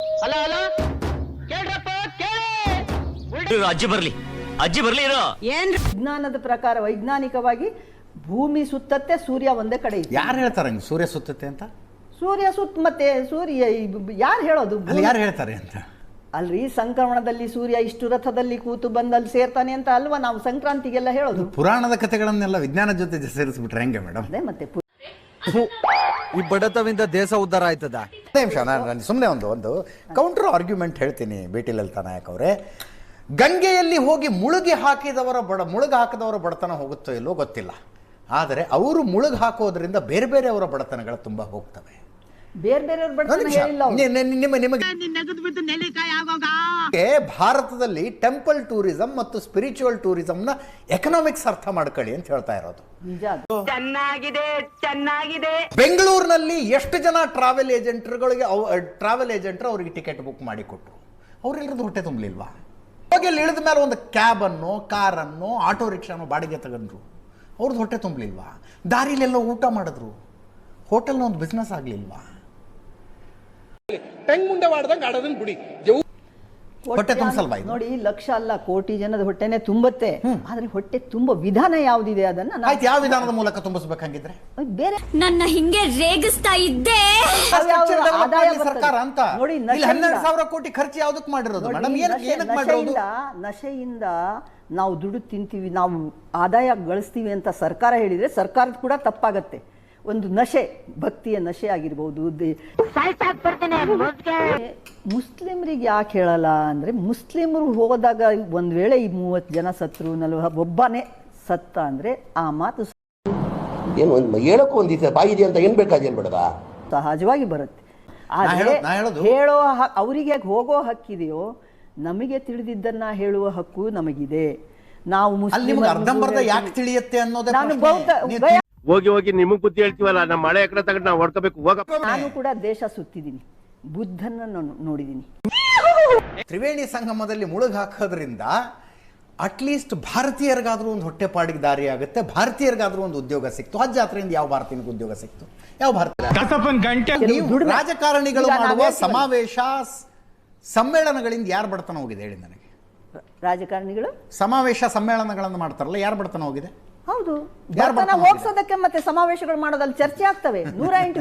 Hello hello? ಕೇಳ್ರಪ್ಪ ಕೇಳಿ! ಅಜ್ಜಿ ಬರ್ಲಿ. ಅಜ್ಜಿ ಬರ್ಲಿ ಇರೋ. ವಿಜ್ಞಾನದ ಪ್ರಕಾರ ವೈಜ್ಞಾನಿಕವಾಗಿ ಭೂಮಿ ಸುತ್ತತ್ತೆ ಸೂರ್ಯ ಒಂದೇ ಕಡೆ ಇದೆ ಯಾರು ಹೇಳ್ತಾರೆ ಹಂಗೆ? ಸೂರ್ಯ ಸುತ್ತತ್ತೆ ಅಂತ? ಸೂರ್ಯ ಸುತ್ತ ಮತ್ತೆ ಸೂರ್ಯ ಯಾರು ಹೇಳೋದು? ಅಲ್ಲಿ ಯಾರು ಹೇಳ್ತಾರೆ ಅಂತ? ಅಲ್ರಿ ಸಂಕ್ರಮಣದಲ್ಲಿ ಸೂರ್ಯ ಇಷ್ಟು ರಥದಲ್ಲಿ ಕೂತು ಬಂದಲ್ಲಿ ಸೇರ್ತಾನೆ ಅಂತ ಅಲ್ವಾ ನಾವು ಸಂಕ್ರಾಂತಿಗೆಲ್ಲ ಹೇಳೋದು? ಪುರಾಣದ ಕಥೆಗಳನ್ನೆಲ್ಲ ವಿಜ್ಞಾನದ ಜೊತೆ ಸೇರಿಸ್ಬಿಟ್ರೆ ಹೆಂಗೆ ಮೇಡಮ್ ಅದೇ ಮತ್ತೆ ಪು- ಈ ಬಡತವಿಂದ ದೇಶ ಉದ್ಧಾರ ಆಯ್ತದ? ನಿಮಿಷ ನಾನು ಸುಮ್ಮನೆ ಒಂದು ಒಂದು ಕೌಂಟರ್ ಆರ್ಗ್ಯುಮೆಂಟ್ ಹೇಳ್ತೀನಿ ಬೇಟಿ ಲಲಿತಾ ನಾಯಕ್ ಅವರೇ. ಗಂಗೆಯಲ್ಲಿ ಹೋಗಿ ಮುಳುಗಿ ಹಾಕಿದವರ ಬಡ ಮುಳುಗಿ ಹಾಕಿದವರ ಬಡತನ ಹೋಗುತ್ತೋ ಇಲ್ಲೋ ಗೊತ್ತಿಲ್ಲ. ಆದರೆ ಅವರು ಮುಳುಗಿ ಹಾಕೋದ್ರಿಂದ ಬೇರೆ ಬೇರೆ ಅವರ ಬಡತನಗಳು ತುಂಬ ಹೋಗ್ತವೆ. ಬೇರೆ ಬೇರೆಯವ್ರ ಬಡತನ. ಹೇಳಿಲ್ಲ ಅವ್ರು. ನಿ- ನಿ- ನಿಮ್ಮ ನಿಮಗೆ ಏ, ಭಾರತದಲ್ಲಿ ಟೆಂಪಲ್ ಟೂರಿಸಂ ಮತ್ತು ಸ್ಪಿರಿಚುವಲ್ ಟೂರಿಸಂನ ಎಕನಾಮಿಕ್ಸ್ ಅರ್ಥ ಮಾಡ್ಕೊಳ್ಳಿ ಅಂತ ಹೇಳ್ತಾ ಇರೋದು. ನಿಜ ಅದು. ಚೆನ್ನಾಗಿದೆ ಚೆನ್ನಾಗಿದೆ. ಬೆಂಗಳೂರಿನಲ್ಲಿ ಎಷ್ಟು ಜನ ಟ್ರಾವೆಲ್ ಏಜೆಂಟ್ರುಗಳಿಗೆ ಟ್ರಾವೆಲ್ ಏಜೆಂಟ್ರು ಅವರಿಗೆ ಟಿಕೆಟ್ ಬುಕ್ ಮಾಡಿ ಕೊಟ್ಟರು ಅವರೆಲ್ಲರದ್ದು ಹೊಟ್ಟೆ ತುಂಬಲಿಲ್ವಾ? ಹೋಗಿ ಅಲ್ಲಿ ಇಳಿದ ಮೇಲೆ ಒಂದು ಕ್ಯಾಬನ್ನು ಕಾರನ್ನು ಆಟೋ ರಿಕ್ಷಾನು ಬಾಡಿಗೆ ತಗೊಂಡ್ರು. ಅವ್ರದ್ದು ಹೊಟ್ಟೆ ತುಂಬಲಿಲ್ವಾ? ದಾರಿಲೆಲ್ಲ ಊಟ ಮಾಡಿದ್ರು. ಹೋಟೆಲ್ನ ಒಂದು ಬಿಸ್ನೆಸ್ ಆಗಲಿಲ್ವಾ? ಹೊಟ್ಟೆ ತುಂಬಿಸಲ್ವಾ? ನೋಡಿ ಲಕ್ಷ ಅಲ್ಲ ಕೋಟಿ ಜನದ ಹೊಟ್ಟೆನೆ ತುಂಬತ್ತೆ. ಆದ್ರೆ ಹೊಟ್ಟೆ ತುಂಬ ವಿಧಾನ ಯಾವ್ದಿದೆ ಅದನ್ನ ನಾವು- ಆಯ್ತು ಯಾವ ವಿಧಾನದ ಮೂಲಕ ತುಂಬಿಸ್ಬೇಕಂಗಿದ್ರೆ? ಬೇರೆ. ನನ್ನ ಹಿಂಗೆ ರೇಗಿಸ್ತಾ ಇದ್ದೆ. ಸರ್ಕಾರ ಅಂತ. ನೋಡಿ ಇಲ್ಲಿ ನಶೆಯಿಂದ- ಹನ್ನೆರಡು ಸಾವಿರ ಕೋಟಿ ಖರ್ಚು ಯಾವ್ದಕ್ ಮಾಡಿರೋದು? ನಶೆಯಿಂದ ನಶೆಯಿಂದ ನಾವು ದುಡ್ಡು ತಿಂತೀವಿ ನಾವು ಆದಾಯ ಗಳಿಸ್ತೀವಿ ಅಂತ ಸರ್ಕಾರ ಹೇಳಿದ್ರೆ ಸರ್ಕಾರದ ಕೂಡ ತಪ್ಪಾಗತ್ತೆ. ಒಂದು ನಶೆ ಭಕ್ತಿಯ ನಶೆ ಆಗಿರ್ಬೋದು. ಮುಸ್ಲಿಮ್ರಿಗೆ ಯಾಕೆ ಹೇಳಲ್ಲ ಅಂದ್ರೆ ಮುಸ್ಲಿಮರು ಹೋದಾಗ ಒಂದ್ ವೇಳೆ ಈ ಮೂವತ್ತು ಜನ ಸತ್ರು ನಲ್ವ ಒಬ್ಬನೇ ಸತ್ತ ಅಂದ್ರೆ ಆ ಮಾತು ಏನು ಒಂದು ಹೇಳಕ್ಕೂ ಬಾಯಿದೆ ಅಂತ ಏನ್ ಬೇಕಾದೇನು ಬೇಡವಾ ಸಹಜವಾಗಿ ಬರುತ್ತೆ. ಆದ್ರೆ ಹೇಳೋ ಅವರಿಗೆ ಹೋಗೋ ಹಕ್ಕಿದೆಯೋ ನಮಗೆ ತಿಳಿದಿದ್ದನ್ನ ಹೇಳುವ ಹಕ್ಕು ನಮಗಿದೆ. ನಾವು ಮುಸ್ಲಿಮ್ ಅರ್ಧಂಬರ್ಧ. ಯಾಕೆ ತಿಳಿಯುತ್ತೆ ಅನ್ನೋದೇ ಹೋಗಿ ಹೋಗಿ ನಿಮಗ್ ಬುದ್ಧಿ ಹೇಳ್ತೀವಲ್ಲ ನಮ್ಮ ಮಳೆ ಎಕಡೆ ತಗೊಂಡು ನಾವು ಹೊಡ್ಕೋಬೇಕು ಹೋಗಪ್ಪ. ನಾನು ಕೂಡ ದೇಶ ಸುತ್ತಿದ್ದೀನಿ. ಬುದ್ಧನ ನಾನು ನೋಡಿದ್ದೀನಿ. ತ್ರಿವೇಣಿ ಸಂಗಮದಲ್ಲಿ ಮುಳುಗ್ ಹಾಕೋದ್ರಿಂದ ಅಟ್ಲೀಸ್ಟ್ ಭಾರತೀಯರಿಗಾದ್ರೂ ಒಂದು ಹೊಟ್ಟೆಪಾಡಿಗೆ ದಾರಿ ಆಗುತ್ತೆ ಭಾರತೀಯರಿಗಾದ್ರೂ ಒಂದು ಉದ್ಯೋಗ ಸಿಕ್ತು. ಹಜ್ ಜಾತ್ರೆಯಿಂದ ಯಾವ ಭಾರತೀಯನಿಗೆ ಉದ್ಯೋಗ ಸಿಕ್ತು? ಯಾವ ಭಾರತೀಯ? ನೀವು ರಾಜಕಾರಣಿಗಳು ಮಾಡುವ ಸಮಾವೇಶ ಸಮ್ಮೇಳನಗಳಿಂದ ಯಾರು ಬಡತನ ಹೋಗಿದೆ ಹೇಳಿ ನನಗೆ. ರಾಜಕಾರಣಿಗಳು? ಸಮಾವೇಶ ಸಮ್ಮೇಳನಗಳನ್ನು ಮಾಡ್ತಾರಲ್ಲ ಯಾರು ಬಡತನ ಹೋಗಿದೆ? ಹೌದು. ಹೋಗ್ಸೋದಕ್ಕೆ ಮತ್ತೆ ಸಮಾವೇಶಗಳು ಮಾಡೋದಲ್ಲಿ ಚರ್ಚೆ ಆಗ್ತವೆ. ನೂರ ಎಂಟು